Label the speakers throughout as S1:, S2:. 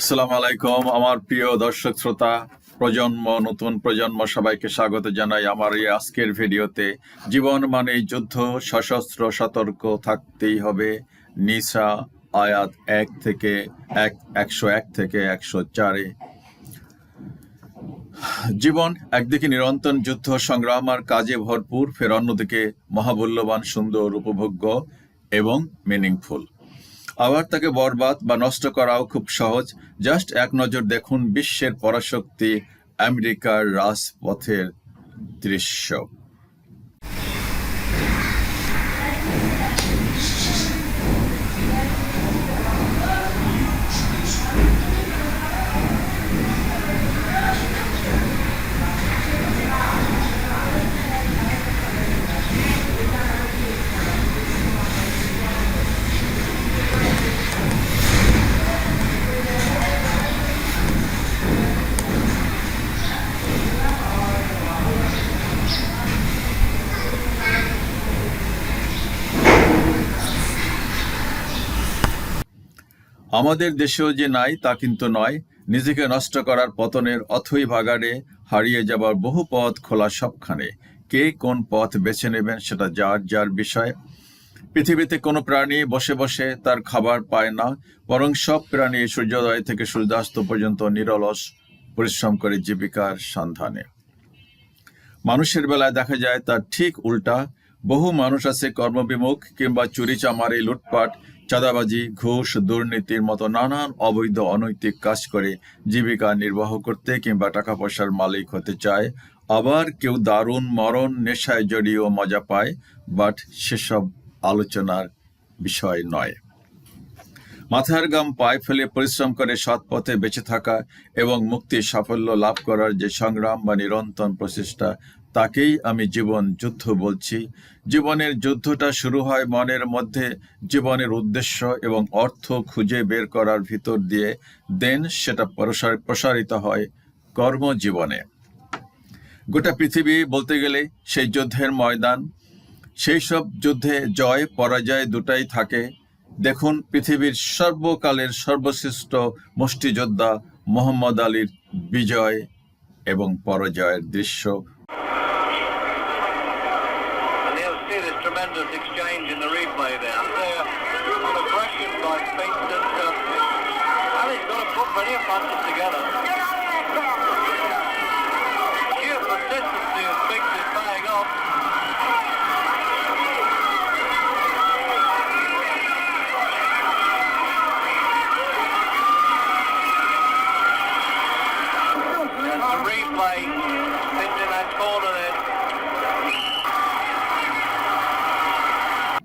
S1: আসসালামু আলাইকুম, আমার প্রিয় দর্শক শ্রোতা, প্রজন্ম, নতুন প্রজন্ম সবাইকে স্বাগত জানাই আমার এই আজকের ভিডিওতে। জীবন মানে যুদ্ধ, সশস্ত্র সতর্ক থাকতেই হবে। নিসা আয়াত এক থেকে এক, একশো এক থেকে একশো চারে। জীবন একদিকে নিরন্তর যুদ্ধ, সংগ্রাম আর কাজে ভরপুর, ফের অন্যদিকে মহামূল্যবান, সুন্দর, উপভোগ্য এবং মিনিংফুল আবার তাকে বরবাদ বা নষ্ট করাও খুব সহজ। জাস্ট এক নজর দেখুন বিশ্বের পরাশক্তি আমেরিকার রাজপথের দৃশ্য। আমাদের দেশেও যে নাই, তা কিন্তু নয়। নিজেকে নষ্ট করার পতনের অথই ভাগাড়ে হারিয়ে যাবার বহু পথ খোলা সবখানে। কে কোন পথ বেছে নেবেন সেটা যার যার বিষয়। পৃথিবীতে কোনো প্রাণী বসে বসে তার খাবার পায় না, বরং সব প্রাণী সূর্যোদয় থেকে সূর্যাস্ত পর্যন্ত নিরলস পরিশ্রম করে জীবিকার সন্ধানে। মানুষের বেলায় দেখা যায় তার ঠিক উল্টা বহু মানুষ আছে কর্মবিমুখ কিংবা চুরি চামারি লুটপাট, চাঁদাবাজি, ঘুষ, দুর্নীতির মতো নানান অবৈধ অনৈতিক কাজ করে জীবিকা নির্বাহ করতে কিংবা টাকা পয়সার মালিক হতে চায়। আবার কেউ দারুণ মরণ, নেশায় জড়িয়েও মজা পায়, বাট সেসব আলোচনার বিষয় নয়। মাথার গাম পায়ে ফেলে পরিশ্রম করে সৎ পথে বেঁচে থাকা এবং মুক্তির সাফল্য লাভ করার যে সংগ্রাম বা নিরন্তর প্রচেষ্টা তাকেই আমি জীবন যুদ্ধ বলছি। জীবনের যুদ্ধটা শুরু হয় মনের মধ্যে জীবনের উদ্দেশ্য এবং অর্থ খুঁজে বের করার ভিতর দিয়ে, দেন সেটা প্রসারিত হয় কর্মজীবনে। গোটা পৃথিবী বলতে গেলে সেই যুদ্ধের ময়দান, সেই সব যুদ্ধে জয়, পরাজয় দুটাই থাকে। দেখুন পৃথিবীর সর্বকালের সর্বশ্রেষ্ঠ মুষ্টিযোদ্ধা মোহাম্মদ আলীর বিজয় এবং পরাজয়ের দৃশ্য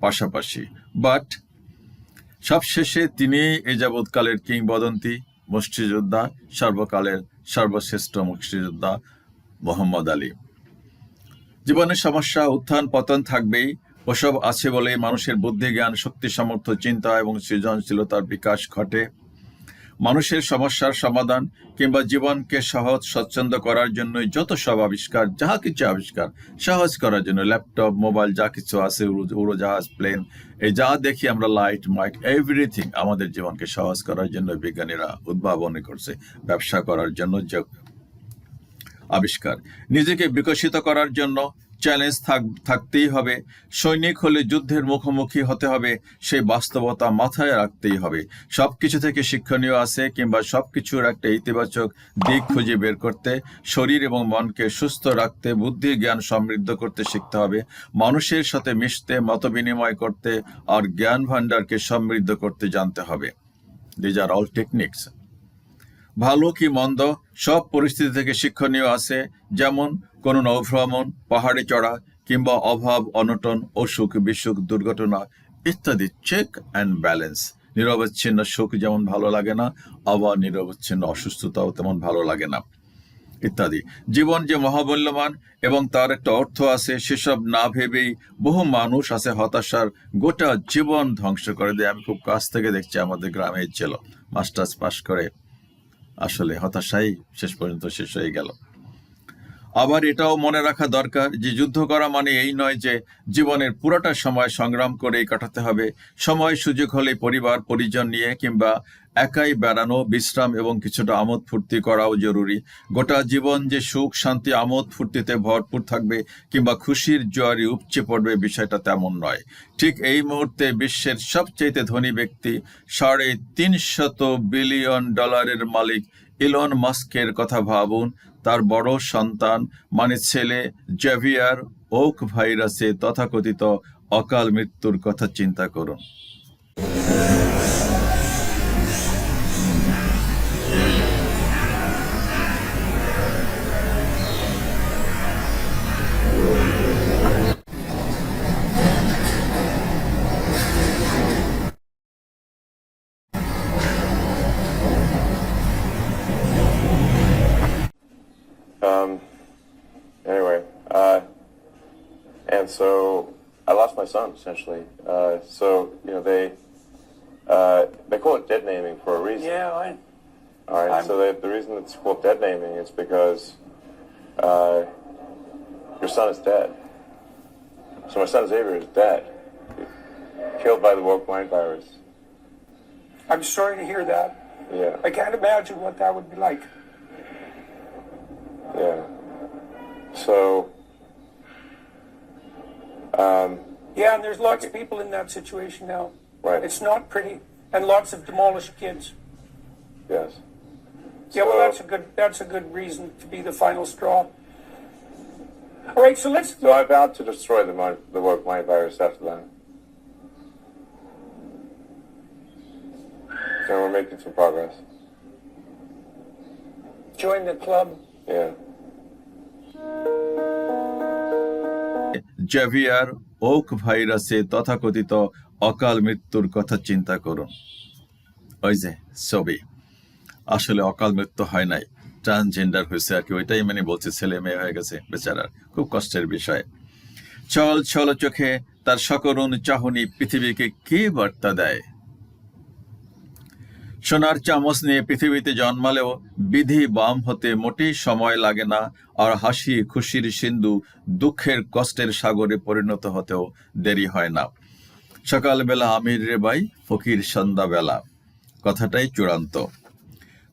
S1: পাশাপাশি। বাট সবশেষে তিনি এ যাবৎকালের কিংবদন্তি, মুষ্টিযোদ্ধা, সর্বকালের সর্বশ্রেষ্ঠ মুষ্টিযোদ্ধা মোহাম্মদ আলী। জীবনের সমস্যা, উত্থান, পতন থাকবেই, ওসব আছে বলে মানুষের বুদ্ধি জ্ঞান শক্তি, সামর্থ্য, চিন্তা এবং সৃজনশীলতার বিকাশ ঘটে। মানুষের সমস্যার সমাধান কিংবা জীবনকে সহজ, স্বচ্ছন্দ করার জন্যই যত সব আবিষ্কার, যাহা কিছু আবিষ্কার, সহজ করার জন্য ল্যাপটপ, মোবাইল, যা কিছু আছে উড়োজাহাজ, প্লেন, এই যা দেখি আমরা, লাইট মাইট এভরিথিং আমাদের জীবনকে সহজ করার জন্য বিজ্ঞানীরা উদ্ভাবন করছে, ব্যবসা করার জন্য আবিষ্কার। নিজেকে বিকশিত করার জন্য চ্যালেঞ্জ থাক, থাকতেই হবে। সৈনিক হলে যুদ্ধের মুখোমুখি হতে হবে সেই বাস্তবতা মাথায় রাখতেই হবে। সবকিছু থেকে শিক্ষণীয় আছে কিংবা সবকিছুর একটা ইতিবাচক দিক খুঁজে বের করতে, শরীর এবং মনকে সুস্থ রাখতে, বুদ্ধি, জ্ঞান সমৃদ্ধ করতে শিখতে হবে। মানুষের সাথে মিশতে, মত বিনিময় করতে আর জ্ঞান ভাণ্ডারকে সমৃদ্ধ করতে জানতে হবে। দিজ আর অল টেকনিক্স ভালো কি মন্দ, সব পরিস্থিতি থেকে শিক্ষণীয় আছে। যেমন কোনো নৌভ্রমণ, পাহাড়ে চড়া কিংবা অভাব, অনটন অসুখ বিসুখ দুর্ঘটনা ইত্যাদি চেক অ্যান্ড ব্যালেন্স নিরবচ্ছিন্ন সুখ যেমন ভালো লাগে না, আবার নিরবচ্ছিন্ন অসুস্থতাও তেমন ভালো লাগে না। ইত্যাদি। জীবন যে মহামূল্যবান এবং তার একটা অর্থ আছে, সেসব না ভেবেই বহু মানুষ আছে হতাশার গোটা জীবন ধ্বংস করে দেয়। আমি খুব কাছ থেকে দেখছি আমাদের গ্রামে ছিল, মাস্টার্স পাশ করে। আসলে হতাশাই শেষ পর্যন্ত শেষ হয়ে গেল। আবার এটাও মনে রাখা দরকার যে যুদ্ধ করা মানে এই নয় যে জীবনের পুরোটা সময় সংগ্রাম করেই কাটাতে হবে। সময় সুযোগ হলে পরিবার, পরিজন নিয়ে কিংবা একাই বেড়ানো, বিশ্রাম এবং কিছুটা আমোদ ফুর্তি করাও জরুরি। গোটা জীবন যে সুখ, শান্তি, আমোদ ফুর্তিতে ভরপুর থাকবে কিংবা খুশির জোয়ারি উপচে পড়বে বিষয়টা তেমন নয়। ঠিক এই মুহূর্তে বিশ্বের সবচেয়ে ধনী ব্যক্তি সাড়ে তিনশত বিলিয়ন ডলারের মালিক ইলন মাস্কের কথা ভাবুন। তার বড় সন্তান মানে ছেলে জেভিয়ার ওক ভাইরাসে তথাকথিত অকাল মৃত্যুর কথা চিন্তা করুন।
S2: Son essentially. Uh, so you know they uh, they call it dead naming for a reason.
S3: Yeah, I,
S2: All right.
S3: I'm-
S2: So they, the reason it's called dead naming is because uh, your son is dead. So my son Xavier is dead, killed by the woke mind virus.
S3: I'm sorry to hear that.
S2: Yeah.
S3: I can't imagine what that would be like.
S2: Yeah. So. Um,
S3: yeah, and there's lots of people in that situation now.
S2: Right.
S3: It's not pretty, and lots of demolished kids.
S2: Yes.
S3: Yeah, well, that's a good that's a good reason to be the final straw. All right, so let's.
S2: So I vowed to destroy the mon- the woke My virus after that. So we're making some progress.
S3: Join the club.
S2: Yeah.
S1: Javier ওক ভাইরাসে তথাকথিত অকাল মৃত্যুর কথা চিন্তা করুন ওই যে ছবি। আসলে অকাল মৃত্যু হয় নাই। ট্রান্সজেন্ডার হয়েছে আর কি, ওইটাই মানে বলছে, ছেলে মেয়ে হয়ে গেছে বেচারার। খুব কষ্টের বিষয়। চল চল চোখে তার সকরুণ চাহনি পৃথিবীকে কি বার্তা দেয়? সোনার চামচ নিয়ে পৃথিবীতে জন্মালেও বিধি বাম হতে মোটেই সময় লাগে না, আর হাসি খুশির সিন্ধু দুঃখের কষ্টের সাগরে পরিণত হতেও দেরি হয় না। সকালবেলা আমির রে বাই ফকির সন্ধ্যাবেলা। কথাটাই চূড়ান্ত।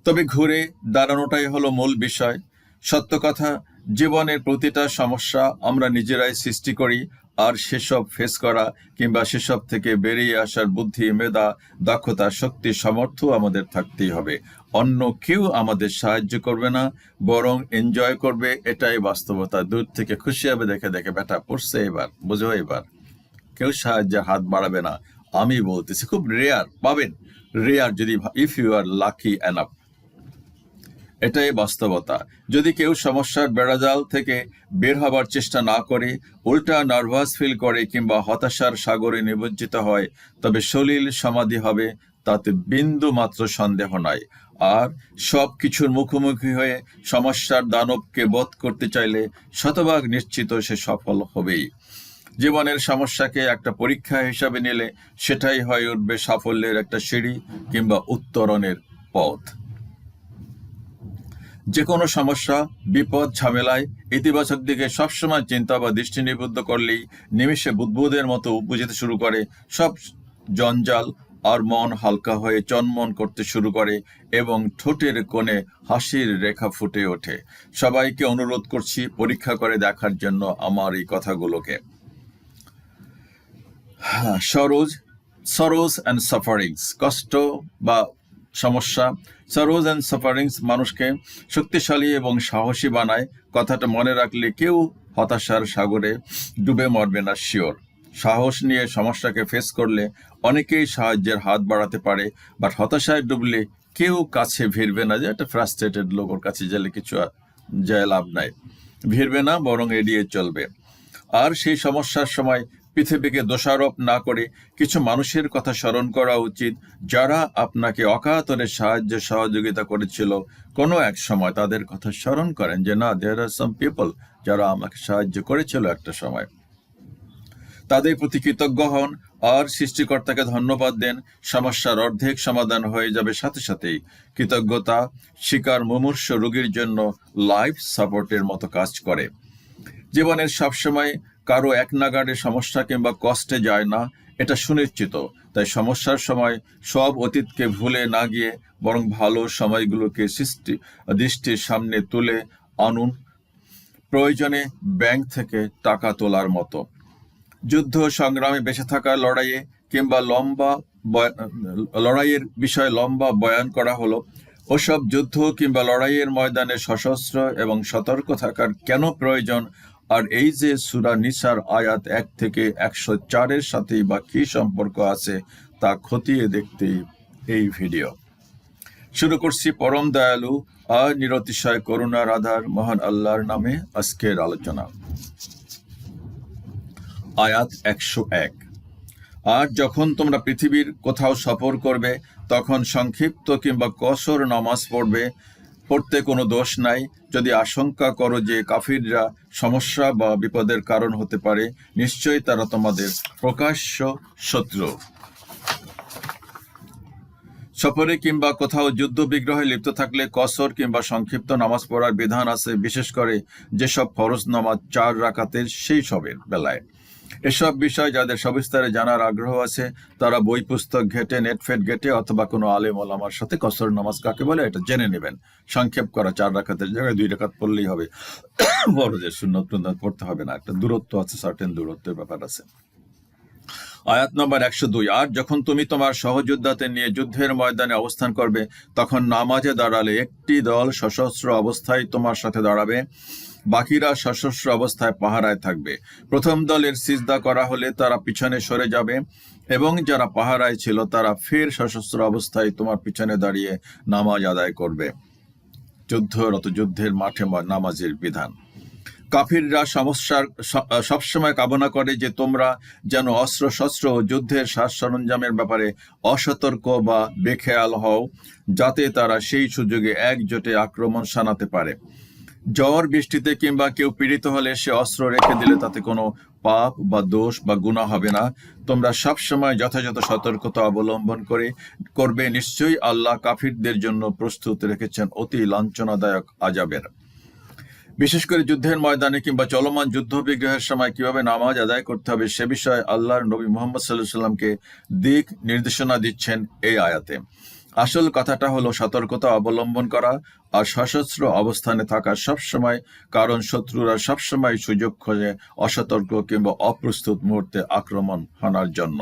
S1: তবে ঘুরে দাঁড়ানোটাই হলো মূল বিষয়। সত্য কথা, জীবনের প্রতিটা সমস্যা আমরা নিজেরাই সৃষ্টি করি আর সেসব ফেস করা কিংবা সেসব থেকে বেরিয়ে আসার বুদ্ধি, মেধা, দক্ষতা, শক্তি, সামর্থ্য আমাদের থাকতেই হবে। অন্য কেউ আমাদের সাহায্য করবে না, বরং এনজয় করবে, এটাই বাস্তবতা। দূর থেকে খুশি হবে দেখে দেখে, বেটা, পড়ছে এবার, বুঝো এবার। কেউ সাহায্যে হাত বাড়াবে না। আমি বলতেছি, খুব রেয়ার পাবেন। রেয়ার যদি if you are lucky enough এটাই বাস্তবতা। যদি কেউ সমস্যার বেড়াজাল থেকে বের হবার চেষ্টা না করে, উল্টা নার্ভাস ফিল করে কিংবা হতাশার সাগরে নিমজ্জিত হয়, তবে সলিল সমাধি হবে, তাতে বিন্দু মাত্র সন্দেহ নাই আর সব কিছুর মুখোমুখি হয়ে সমস্যার দানবকে বধ করতে চাইলে শতভাগ নিশ্চিত সে সফল হবেই। জীবনের সমস্যাকে একটা পরীক্ষা হিসাবে নিলে সেটাই হয়ে উঠবে সাফল্যের একটা সিঁড়ি কিংবা উত্তরণের পথ। যে কোনো সমস্যা বিপদ ঝামেলায় ইতিবাচক দিকে সবসময় চিন্তা বা দৃষ্টি নিবদ্ধ করলেই নিমিষে বুদ্বুদের মতো বুঝতে শুরু করে। সব জঞ্জাল আর মন হালকা হয়ে চনমন করতে শুরু করে এবং ঠোঁটের কোণে হাসির রেখা ফুটে ওঠে। সবাইকে অনুরোধ করছি পরীক্ষা করে দেখার জন্য আমার এই কথাগুলোকে। হ্যাঁ, সরোজ সরোজ অ্যান্ড সাফারিংস কষ্ট বা সমস্যা। সরোজ অ্যান্ড সাফারিংস মানুষকে শক্তিশালী এবং সাহসী বানায়। কথাটা মনে রাখলে কেউ হতাশার সাগরে ডুবে মরবে না শিওর সাহস নিয়ে সমস্যাকে ফেস করলে অনেকেই সাহায্যের হাত বাড়াতে পারে বাট হতাশায় ডুবলে কেউ কাছে ভিড়বে না যে একটা ফ্রাস্ট্রেটেড লোক ওর কাছে গেলে কিছু যায় লাভ নাই। ভিড়বে না, বরং এড়িয়ে চলবে। আর সেই সমস্যার সময় পৃথিবীকে দোষারোপ না করে কিছু মানুষের কথা স্মরণ করা উচিত। যারা আপনাকে অকাতরে সাহায্য সহযোগিতা করেছিল, কোনো এক সময় তাদের কথা স্মরণ করেন যে, না দেয়ার আর সাম পিপল যারা আমাকে সাহায্য করেছিল একটা সময়। তাদের প্রতি কৃতজ্ঞ হন আর সৃষ্টিকর্তাকে ধন্যবাদ দেন। সমস্যার অর্ধেক সমাধান হয়ে যাবে সাথে সাথেই। কৃতজ্ঞতা, শিকার, মুমূর্ষ রোগীর জন্য লাইফ সাপোর্টের মতো কাজ করে। জীবনের সবসময় কারও এক নাগাড়ে সমস্যা কিংবা কষ্টে যায় না, এটা সুনিশ্চিত। তাই সমস্যার সময় সব অতীতকে ভুলে না গিয়ে বরং ভালো সময়গুলোকে সৃষ্টি, দৃষ্টির সামনে তুলে আনুন। প্রয়োজনে ব্যাংক থেকে টাকা তোলার মতো। যুদ্ধ সংগ্রামে বেঁচে থাকার লড়াইয়ে কিংবা লম্বা লড়াইয়ের বিষয়ে লম্বা বয়ান করা হলো, ওসব যুদ্ধ কিংবা লড়াইয়ের ময়দানে সশস্ত্র এবং সতর্ক থাকার কেন প্রয়োজন আর এই যে সুরা নিসার আয়াত এক থেকে একশো চারের সাথেই বা কি সম্পর্ক আছে তা খতিয়ে দেখতেই এই ভিডিও। শুরু করছি পরম দয়ালু আর নিরতিশয় করুণার আধার মহান আল্লাহর নামে আজকের আলোচনা। আয়াত একশো এক। আর যখন তোমরা পৃথিবীর কোথাও সফর করবে, তখন সংক্ষিপ্ত কিংবা কসর নামাজ পড়বে, পড়তে কোনো দোষ নাই যদি আশঙ্কা করো যে কাফিররা সমস্যা বা বিপদের কারণ হতে পারে, নিশ্চয়ই তারা তোমাদের প্রকাশ্য শত্রু। সফরে কিংবা কোথাও যুদ্ধ বিগ্রহে লিপ্ত থাকলে কসর কিংবা সংক্ষিপ্ত নামাজ পড়ার বিধান আছে, বিশেষ করে যেসব ফরজ নামাজ চার রাকাতের সেই সবের বেলায়। এসব বিষয় যাদের সবিস্তারে জানার আগ্রহ আছে, তারা বই, পুস্তক ঘেটে নেটফেট ঘেটে অথবা কোনো আলেম ওলামার সাথে কসর নামাজ কাকে বলে এটা জেনে নেবেন। সংক্ষেপ করা, চার রাকাতের জায়গায় দুই রাকাত পড়লেই হবে। বড়দের শূন্য পড়তে হবে না, একটা দূরত্ব আছে সার্টেন দূরত্বের ব্যাপার আছে। আয়াত নম্বর একশো দুই, আর যখন তুমি তোমার সহযোদ্ধাতে নিয়ে যুদ্ধের ময়দানে অবস্থান করবে, তখন নামাজে দাঁড়ালে একটি দল সশস্ত্র অবস্থায় তোমার সাথে দাঁড়াবে। বাকিরা সশস্ত্র অবস্থায় পাহারায় থাকবে। প্রথম দলের সিজদা করা হলে তারা পিছনে সরে যাবে এবং যারা পাহারায় ছিল তারা ফের সশস্ত্র অবস্থায় তোমার পিছনে দাঁড়িয়ে নামাজ আদায় করবে। যুদ্ধরত যুদ্ধের মাঠে নামাজের বিধান। কাফিররা সমস্যার সবসময় কামনা করে যে তোমরা যেন অস্ত্র শস্ত্র ও যুদ্ধের সাজ সরঞ্জামের ব্যাপারে অসতর্ক বা বেখেয়াল হও, যাতে তারা সেই সুযোগে একজোটে আক্রমণ শানাতে পারে। জ্বর, বৃষ্টিতে কিংবা কেউ পীড়িত হলে সে অস্ত্র রেখে দিলে তাতে কোনো পাপ বা দোষ বা গুণা হবে না। তোমরা সবসময় যথাযথ সতর্কতা অবলম্বন করে করবে। নিশ্চয়ই আল্লাহ কাফিরদের জন্য প্রস্তুত রেখেছেন অতি লাঞ্ছনাদায়ক আজাবের বিশেষ করে যুদ্ধের ময়দানে কিংবা চলমান যুদ্ধ বিগ্রহের সময় কীভাবে নামাজ আদায় করতে হবে সে বিষয়ে আল্লাহর নবী মোহাম্মদ সাল্লাহ সাল্লামকে দিক নির্দেশনা দিচ্ছেন এই আয়াতে। আসল কথাটা হলো সতর্কতা অবলম্বন করা আর সশস্ত্র অবস্থানে থাকা সবসময়, কারণ শত্রুরা সবসময় সুযোগ খোঁজে অসতর্ক কিংবা অপ্রস্তুত মুহূর্তে আক্রমণ হানার জন্য।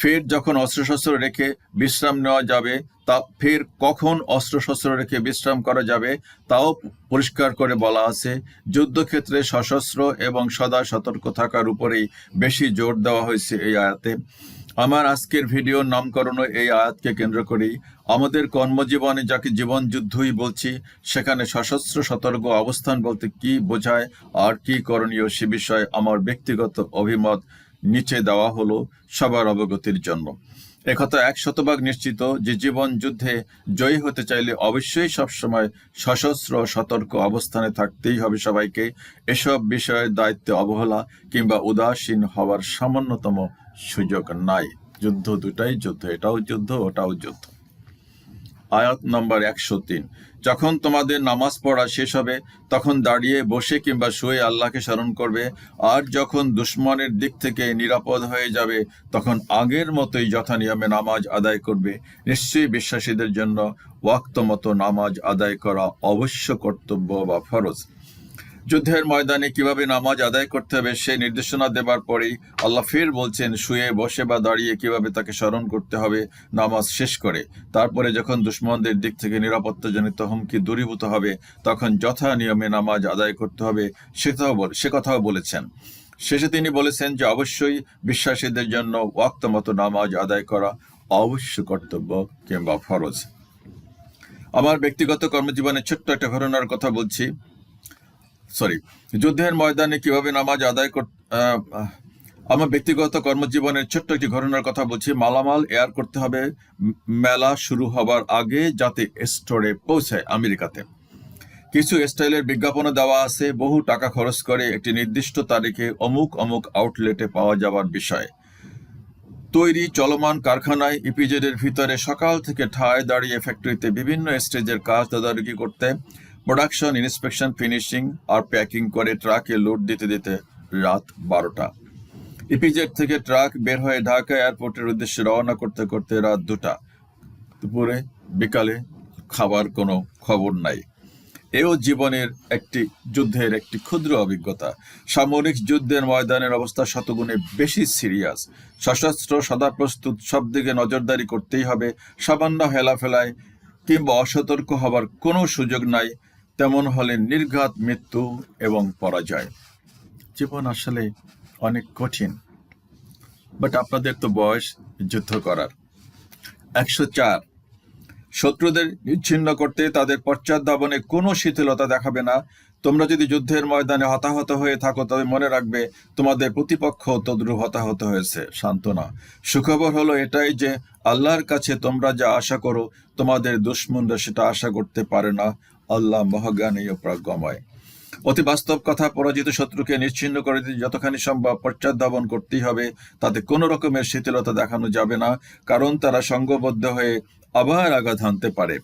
S1: ফের যখন অস্ত্রশস্ত্র রেখে বিশ্রাম নেওয়া যাবে, তা ফের কখন অস্ত্রশস্ত্র রেখে বিশ্রাম করা যাবে, তাও পরিষ্কার করে বলা আছে। যুদ্ধক্ষেত্রে সশস্ত্র এবং সদা সতর্ক থাকার উপরেই বেশি জোর দেওয়া হয়েছে এই আয়াতে। আমার আজকের ভিডিও নামকরণ এই আয়াতকে কেন্দ্র করেই আমাদের কর্মজীবনে যাকে জীবন যুদ্ধই বলছি, সেখানে সশস্ত্র সতর্ক অবস্থান বলতে কি বোঝায় আর কি করণীয় সে বিষয়ে আমার ব্যক্তিগত অভিমত নিচে দেওয়া হলো সবার অবগতির জন্য। একথা এক শতভাগ নিশ্চিত যে জীবন যুদ্ধে জয়ী হতে চাইলে অবশ্যই সবসময় সশস্ত্র সতর্ক অবস্থানে থাকতেই হবে সবাইকে। এসব বিষয়ের দায়িত্বে অবহেলা কিংবা উদাসীন হওয়ার সামান্যতম সুযোগ নাই। যুদ্ধ দুটাই যুদ্ধ, এটাও যুদ্ধ, ওটাও যুদ্ধ। আয়াত নম্বর একশো তিন। যখন তোমাদের নামাজ পড়া শেষ হবে, তখন দাঁড়িয়ে বসে কিংবা শুয়ে আল্লাহকে স্মরণ করবে। আর যখন দুশ্মনের দিক থেকে নিরাপদ হয়ে যাবে, তখন আগের মতোই যথানিয়মে নামাজ আদায় করবে। নিশ্চয়ই বিশ্বাসীদের জন্য ওয়াক্ত মতো নামাজ আদায় করা অবশ্য কর্তব্য বা ফরজ। যুদ্ধের ময়দানে কীভাবে নামাজ আদায় করতে হবে সে নির্দেশনা দেবার পরেই আল্লাহ ফের বলছেন, শুয়ে, বসে বা দাঁড়িয়ে কীভাবে তাকে স্মরণ করতে হবে, নামাজ শেষ করে। তারপরে যখন দুশ্মনদের দিক থেকে নিরাপত্তাজনিত হুমকি দূরীভূত হবে, তখন যথা নিয়মে নামাজ আদায় করতে হবে সেটাও সে কথাও বলেছেন। শেষে তিনি বলেছেন যে, অবশ্যই বিশ্বাসীদের জন্য ওয়াক্ত মতো নামাজ আদায় করা অবশ্য কর্তব্য কিংবা ফরজ। আমার ব্যক্তিগত কর্মজীবনে ছোট্ট একটা ঘটনার কথা বলছি। সরি যুদ্ধের ময়দানে কীভাবে নামাজ আদায় কর আমার ব্যক্তিগত কর্মজীবনের ছোট্ট একটি ঘটনার কথা বলছি। মালামাল এয়ার করতে হবে। মেলা শুরু হবার আগে যাতে স্টোরে পৌঁছায় আমেরিকাতে। কিছু স্টাইলের বিজ্ঞাপনও দেওয়া আছে। বহু টাকা খরচ করে একটি নির্দিষ্ট তারিখে অমুক অমুক আউটলেটে পাওয়া যাওয়ার বিষয়। তৈরি চলমান কারখানায় ইপিজেডের ভিতরে সকাল থেকে ঠায় দাঁড়িয়ে ফ্যাক্টরিতে বিভিন্ন স্টেজের কাজ তদারকি করতে প্রোডাকশন ইন্সপেকশন ফিনিশিং আর প্যাকিং করে ট্রাকে লোড দিতে দিতে রাত বারোটা। ইপিজেড থেকে ট্রাক বের হয়ে ঢাকা এয়ারপোর্টের উদ্দেশ্যে রওনা করতে করতে রাত দুটা। দুপুরে, বিকালে খাবার কোনো খবর নাই। এও জীবনের একটি, যুদ্ধের একটি ক্ষুদ্র অভিজ্ঞতা। সামরিক যুদ্ধের ময়দানের অবস্থা শতগুণে বেশি সিরিয়াস। সশস্ত্র সদা প্রস্তুত, সব দিকে নজরদারি করতেই হবে। সামান্য হেলাফেলায় কিংবা অসতর্ক হবার কোনো সুযোগ নাই। তেমন হলে নির্ঘাত মৃত্যু এবং পরাজয়। জীবন আসলে অনেক কঠিন বাট আপনাদের তো বয়স যুদ্ধ করার। একশো চার, শত্রুদের নিচ্ছিন্ন করতে তাদের পশ্চাৎধাবনে কোনো শিথিলতা দেখাবে না। তোমরা যদি যুদ্ধের ময়দানে হতাহত হয়ে থাকো, তবে মনে রাখবে তোমাদের প্রতিপক্ষ তদ্রু হতাহত হয়েছে। সান্ত্বনা, সুখবর হলো এটাই যে আল্লাহর কাছে তোমরা যা আশা করো, তোমাদের দুশ্মনরা সেটা আশা করতে পারে না। আল্লাহ মহাজ্ঞানী ও প্রজ্ঞময়। অতি বাস্তব কথা পরাজিত শত্রুকে নিশ্চিন্ন করে দিতে যতখানি সম্ভব পশ্চাদ্ধাবন করতেই হবে, তাতে কোনো রকমের শিথিলতা দেখানো যাবে না, কারণ তারা সঙ্গবদ্ধ হয়ে আবার আঘাত হানতে পারে।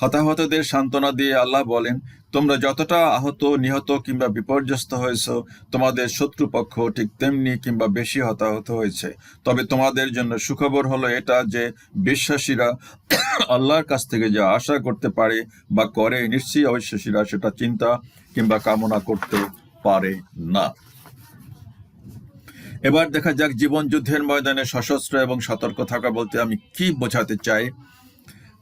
S1: হতাহতদের সান্ত্বনা দিয়ে আল্লাহ বলেন, তোমরা যতটা আহত, নিহত কিংবা বিপর্যস্ত হয়েছ, তোমাদের শত্রুপক্ষ ঠিক তেমনি কিংবা বেশি হতাহত হয়েছে। তবে তোমাদের জন্য সুখবর হলো এটা যে বিশ্বাসীরা আল্লাহর কাছ থেকে যা আশা করতে পারে বা করে, নিশ্চয়ই অবিশ্বাসীরা সেটা চিন্তা কিংবা কামনা করতে পারে না। এবার দেখা যাক জীবন যুদ্ধের ময়দানে সশস্ত্র এবং সতর্ক থাকা বলতে আমি কি বোঝাতে চাই।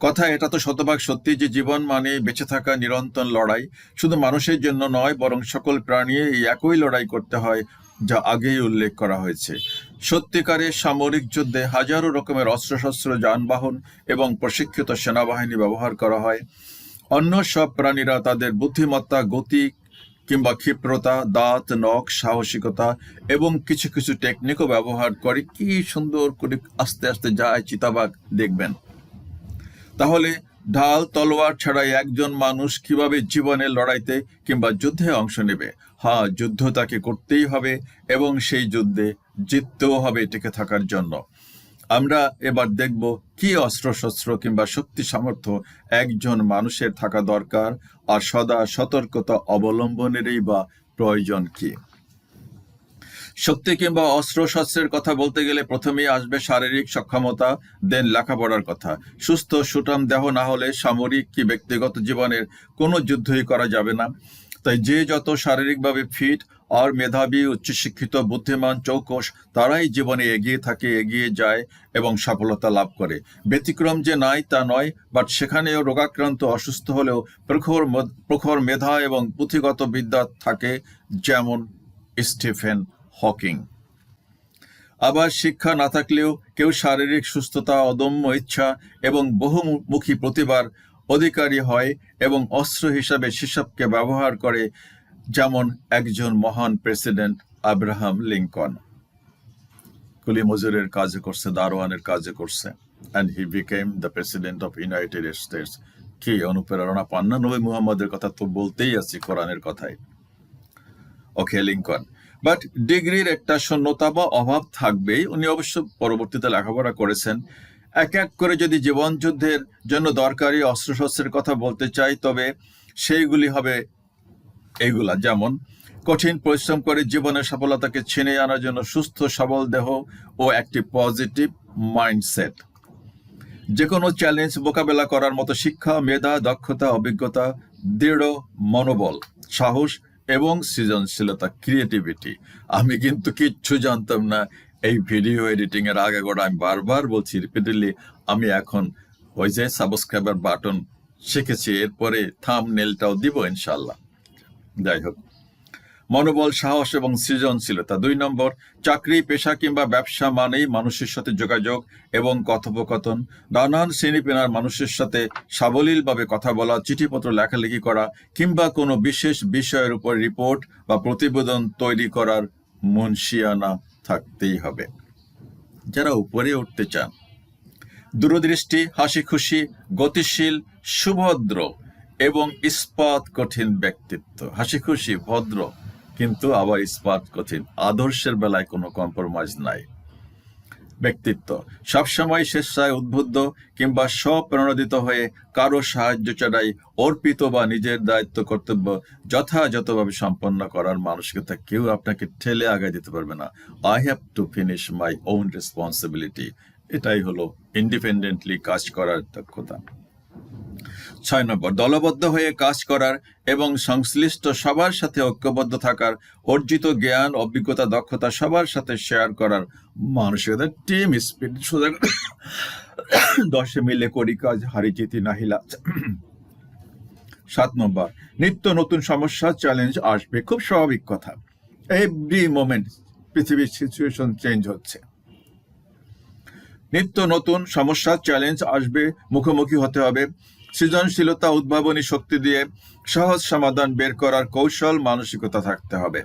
S1: কথা এটা তো শতভাগ সত্যি যে জীবন মানে বেঁচে থাকা নিরন্তর লড়াই। শুধু মানুষের জন্য নয়, বরং সকল প্রাণী এই একই লড়াই করতে হয়, যা আগেই উল্লেখ করা হয়েছে। সত্যিকারের সামরিক যুদ্ধে হাজারো রকমের অস্ত্রশস্ত্র, যানবাহন এবং প্রশিক্ষিত সেনাবাহিনী ব্যবহার করা হয়। অন্য সব প্রাণীরা তাদের বুদ্ধিমত্তা, গতি কিংবা ক্ষিপ্রতা, দাঁত, নখ, সাহসিকতা এবং কিছু কিছু টেকনিকও ব্যবহার করে কি সুন্দর করে আস্তে আস্তে যায় চিতাবাগ দেখবেন। তাহলে ঢাল, তলোয়ার ছাড়াই একজন মানুষ কীভাবে জীবনের লড়াইতে কিংবা যুদ্ধে অংশ নেবে? হ্যাঁ যুদ্ধ তাকে করতেই হবে এবং সেই যুদ্ধে জিততেও হবে টিকে থাকার জন্য। আমরা এবার দেখব কি অস্ত্রশস্ত্র কিংবা শক্তি সামর্থ্য একজন মানুষের থাকা দরকার আর সদা সতর্কতা অবলম্বনেরই বা প্রয়োজন কি। শক্তি কিংবা অস্ত্র শস্ত্রের কথা বলতে গেলে প্রথমেই আসবে শারীরিক সক্ষমতা দেন লেখাপড়ার কথা। সুস্থ সুটাম দেহ না হলে সামরিক কি ব্যক্তিগত জীবনের কোনো যুদ্ধই করা যাবে না। তাই যে যত শারীরিকভাবে ফিট আর মেধাবী, উচ্চশিক্ষিত, বুদ্ধিমান চৌকস তারাই জীবনে এগিয়ে থাকে, এগিয়ে যায় এবং সফলতা লাভ করে। ব্যতিক্রম যে নাই তা নয় বাট সেখানেও রোগাক্রান্ত, অসুস্থ হলেও প্রখর প্রখর মেধা এবং পুঁথিগত বিদ্যা থাকে যেমন স্টিফেন হকিং। আবার শিক্ষা না থাকলেও কেউ শারীরিক সুস্থতা, অদম্য ইচ্ছা এবং বহুমুখী প্রতিভার অধিকারী হয় এবং অস্ত্র হিসাবে সেসবকে ব্যবহার করে যেমন একজন মহান প্রেসিডেন্ট আব্রাহাম লিঙ্কন। কুলি মজুরের কাজে করছে, দারোয়ানের কাজে করছে and he became the president of United States কি অনুপ্রেরণা পান না নবী মুহাম্মদের কথা? তো বলতেই আছি কোরআনের কথায়। ওকে লিঙ্কন বাট ডিগ্রির একটা শূন্যতা বা অভাব থাকবেই। উনি অবশ্য পরবর্তীতে লেখাপড়া করেছেন। এক এক করে যদি জীবন যুদ্ধের জন্য দরকারি অস্ত্রশস্ত্রের কথা বলতে চাই, তবে সেইগুলি হবে এইগুলা। যেমন, কঠিন পরিশ্রম করে জীবনের সফলতাকে ছিনিয়ে আনার জন্য সুস্থ, সবল দেহ ও একটি পজিটিভ মাইন্ডসেট। যে কোনো চ্যালেঞ্জ মোকাবেলা করার মতো শিক্ষা, মেধা, দক্ষতা, অভিজ্ঞতা, দৃঢ়, মনোবল, সাহস এবং সৃজনশীলতা ক্রিয়েটিভিটি আমি কিন্তু কিচ্ছু জানতাম না। এই ভিডিও এডিটিং এর আগে গোড়া আমি বারবার বলছি রিপিটেডলি আমি এখন ওই যে সাবস্ক্রাইবার বাটন শিখেছি, এরপরে থাম নেলটাও দিব ইনশাল্লাহ যাই হোক। মনোবল, সাহস এবং সৃজনশীলতা। দুই নম্বর, চাকরি, পেশা কিংবা ব্যবসা মানেই মানুষের সাথে যোগাযোগ এবং কথোপকথন। নানান শ্রেণীপেনার মানুষের সাথে সাবলীলভাবে কথা বলা, চিঠিপত্র লেখালেখি করা কিংবা কোনো বিশেষ বিষয়ের উপর রিপোর্ট বা প্রতিবেদন তৈরি করার মনসিয়ানা থাকতেই হবে। যারা উপরে উঠতে চান, দূরদৃষ্টি হাসি খুশি গতিশীল, সুভদ্র এবং ইস্পাত কঠিন ব্যক্তিত্ব। হাসি খুশি ভদ্র কিন্তু আবার ইস্পাত কঠিন। আদর্শের বেলায় কোনো কম্প্রোমাইজ নাই। ব্যক্তিত্ব। সবসময় স্বেচ্ছায় উদ্বুদ্ধ কিংবা স্বপ্রণোদিত হয়ে কারও সাহায্য ছাড়াই অর্পিত বা নিজের দায়িত্ব কর্তব্য যথাযথভাবে সম্পন্ন করার মানসিকতা কেউ আপনাকে ঠেলে আগায় দিতে পারবে না। I have to finish my own responsibility এটাই হলো ইন্ডিপেন্ডেন্টলি কাজ করার দক্ষতা। ছয় নম্বর, দলবদ্ধ হয়ে কাজ করার এবং সংশ্লিষ্ট সবার সাথে ঐক্যবদ্ধ থাকার, অর্জিত জ্ঞান, অভিজ্ঞতা, দক্ষতা সবার সাথে শেয়ার করার মানসিকতা টিম স্পিরিট সুতরাং দশে মিলে করি কাজ, হারি জিতি নাহিলা সাত নম্বর, নিত্য নতুন সমস্যা চ্যালেঞ্জ আসবে, খুব স্বাভাবিক কথা। এভরি মোমেন্ট পৃথিবীর সিচুয়েশন চেঞ্জ হচ্ছে। নিত্য নতুন সমস্যা চ্যালেঞ্জ আসবে, মুখোমুখি হতে হবে। সৃজনশীলতা উদ্ভাবনী শক্তি দিয়ে সহজ সমাধান বের করার কৌশল মানসিকতা থাকতে হবে।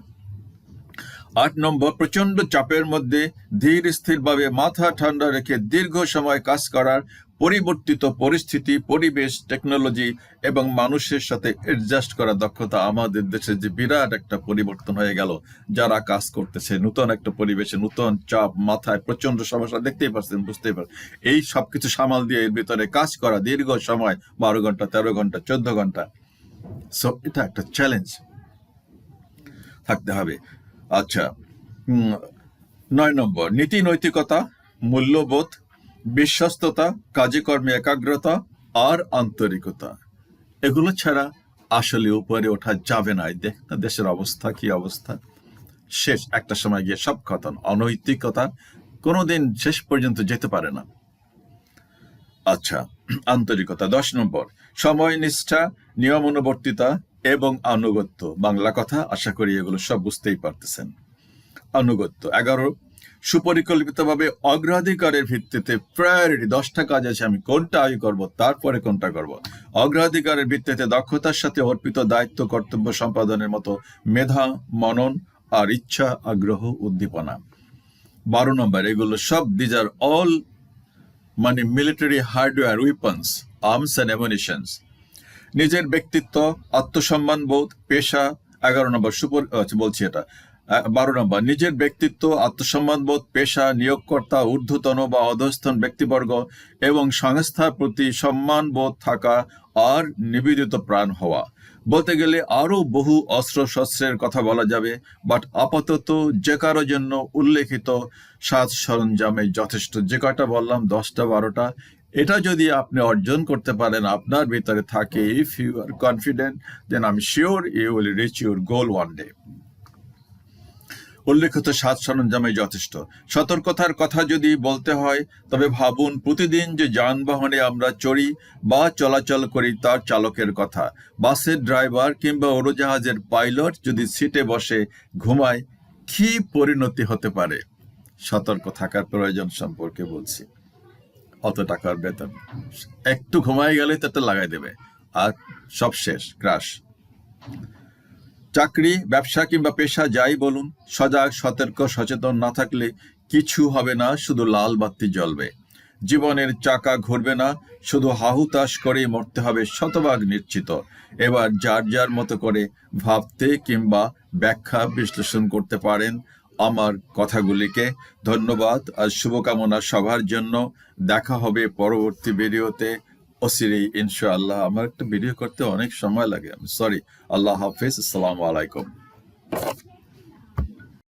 S1: আট নম্বর প্রচণ্ড চাপের মধ্যে ধীর স্থিরভাবে মাথা ঠান্ডা রেখে দীর্ঘ সময় কাজ করার পরিবর্তিত পরিস্থিতি, পরিবেশ টেকনোলজি এবং মানুষের সাথে অ্যাডজাস্ট করার দক্ষতা আমাদের দেশে যে বিরাট একটা পরিবর্তন হয়ে গেল। যারা কাজ করতেছে, নতুন একটা পরিবেশে, নতুন চাপ মাথায় প্রচণ্ড সমস্যা দেখতেই পাচ্ছেন বুঝতেই পারছেন এই সবকিছু সামাল দিয়ে এর ভিতরে কাজ করা দীর্ঘ সময়, বারো ঘণ্টা, তেরো ঘণ্টা, চোদ্দ ঘণ্টা। সো এটা একটা চ্যালেঞ্জ থাকতে হবে। আচ্ছা। নয় নম্বর, নীতি নৈতিকতা, মূল্যবোধ, বিশ্বস্ততা কাজে কর্মে একাগ্রতা আর আন্তরিকতা। এগুলো ছাড়া আসলে উপরে ওঠা যাবে না। দেখ না, দেশের অবস্থা, কি অবস্থা? শেষ, একটা সময় গিয়ে সব খতন অনৈতিকতা কোনোদিন শেষ পর্যন্ত যেতে পারে না। আচ্ছা আন্তরিকতা, দশ নম্বর, সময়, নিষ্ঠা নিয়ম অনুবর্তিতা এবং আনুগত্য। বাংলা কথা আশা করি এগুলো সব বুঝতেই পারতেছেন। আনুগত্য। এগারো, সুপরিকল্পিতভাবে অগ্রাধিকারের ভিত্তিতে প্রায়োরিটি দশটা কাজ আছে, আমি কোনটা আয় করব, তারপরে কোনটা করব। অগ্রাধিকারের ভিত্তিতে দক্ষতার সাথে অর্পিত দায়িত্ব, কর্তব্য সম্পাদনের মতো মেধা, মনন আর ইচ্ছা, আগ্রহ, উদ্দীপনা। বারো নম্বর, এগুলো সব দিজ আর অল মানে military hardware weapons arms and ammunitions নিজের ব্যক্তিত্ব আত্মসম্মান বোধ পেশা এগারো নম্বর সুপর আচ্ছা, বলছি এটা। বারো নম্বর নিজের ব্যক্তিত্ব আত্মসম্মান বোধ পেশা নিয়োগকর্তা ঊর্ধ্বতন বা অধস্থন ব্যক্তিবর্গ এবং সংস্থার প্রতি সম্মান বোধ থাকা আর নিবেদিত প্রাণ হওয়া। বলতে গেলে আরও বহু অস্ত্র শস্ত্রের কথা বলা যাবে বাট আপাতত যে কারও জন্য উল্লেখিত সাজ সরঞ্জামে যথেষ্ট। যে কয়টা বললাম? দশটা বারোটা। এটা যদি আপনি অর্জন করতে পারেন, আপনার ভিতরে থাকে if you are confident then I am sure you will reach your goal one day উল্লেখিত সাজ সরঞ্জামে যথেষ্ট। সতর্কতার কথা যদি বলতে হয়, তবে ভাবুন প্রতিদিন যে যানবাহনে আমরা চড়ি বা চলাচল করি তার চালকের কথা। বাসের ড্রাইভার কিংবা উড়োজাহাজের পাইলট যদি সিটে বসে ঘুমায়, কি পরিণতি হতে পারে? সতর্ক থাকার প্রয়োজন সম্পর্কে বলছি। অত টাকার বেতন। একটু ঘুমায় গেলে তাতে লাগাই দেবে। আর সব শেষ ক্রাশ চাকরি, ব্যবসা কিংবা পেশা যাই বলুন, সজাগ, সতর্ক, সচেতন না থাকলে কিছু হবে না, শুধু লাল বাতি জ্বলবে। জীবনের চাকা ঘুরবে না, শুধু হাহুতাশ করেই মরতে হবে শতভাগ নিশ্চিত। এবার যার যার মতো করে ভাবতে কিংবা ব্যাখ্যা বিশ্লেষণ করতে পারেন আমার কথাগুলিকে ধন্যবাদ আর শুভকামনা সবার জন্য। দেখা হবে পরবর্তী ভিডিওতে। অচিরেই ইনশাআল্লাহ। আমার একটা ভিডিও করতে অনেক সময় লাগে। আমি সরি আল্লাহ হাফিজ। আসসালামু আলাইকুম।